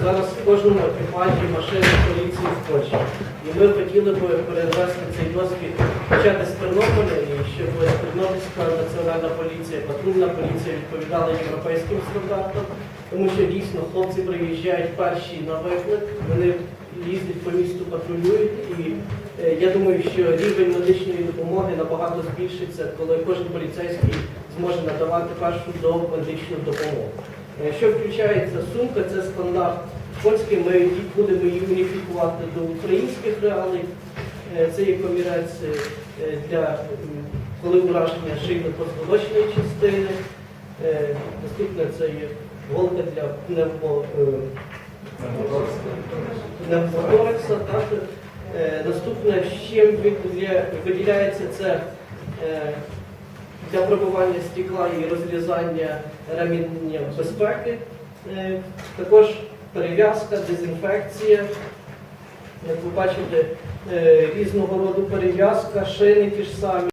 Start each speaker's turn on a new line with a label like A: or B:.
A: Зараз в кожному екіпажі машини поліції в Польщі. І ми хотіли б перевести цей досвід почати з Тернополя, і щоб Тернопільська національна поліція, патрульна поліція відповідала європейським стандартам, тому що дійсно хлопці приїжджають перші на виклик, вони їздять по місту, патрулюють, і е, я думаю, що рівень медичної допомоги набагато збільшиться, коли кожен поліцейський зможе надавати першу домедичну допомогу. Е, Що включається сумка, це стандарт польський, ми будемо її уніфікувати до українських реалій. Е, Це є комірець е, для коли ураження шийно-позвоночної частини. Наступне це є голка для пневмо? Е, Наступне, з чим виділяється це для пробування стекла і розрізання реміння безпеки. Е, Також перев'язка, дезінфекція. Як ви бачите, е, різного роду перев'язка, шини ті ж самі.